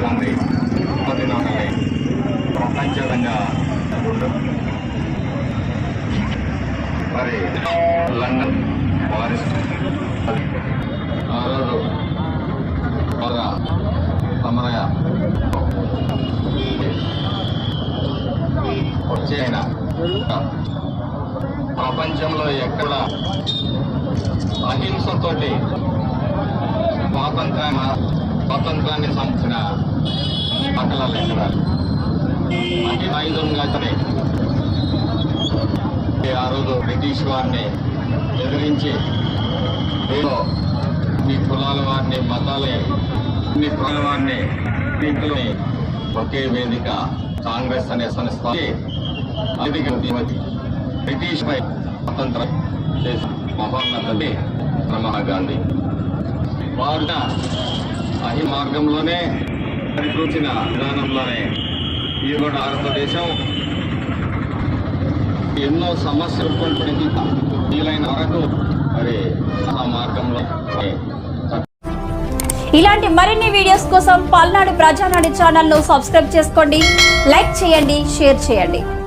గాంధీ దినాన్ని ప్రపంచకంగా మరి London Paris ఆ సమరయ వచ్చే ప్రపంచంలో ఎక్కడ అహింసతోటి స్వాతంత్రాన్ని స్వాతంత్రాన్ని సంచిన పక్కల ఎక్కడ అతి అతనే ఆ రోజు బ్రిటిష్ వారిని ఎదిరించి ఏదో మీ కులాల వారిని మతాలని మీ కులాల వారిని నీకులని ఒకే వేదిక కాంగ్రెస్ అనే సంస్థ బ్రిటిష్ పై స్వతంత్రం చేసిన మహోన్నతని గాంధీ వారు అహి మార్గంలోనే పరికూర్చిన విధానంలోనే ఈ కూడా భారతదేశం ఎన్నో సమస్యలు కొనుక్కొని వీలైన వరకు మరి ఆ మార్గంలో ఇలాంటి మరిన్ని వీడియోస్ కోసం పల్నాడు ప్రజానాడు ఛానల్ను సబ్స్క్రైబ్ చేసుకోండి లైక్ చేయండి షేర్ చేయండి.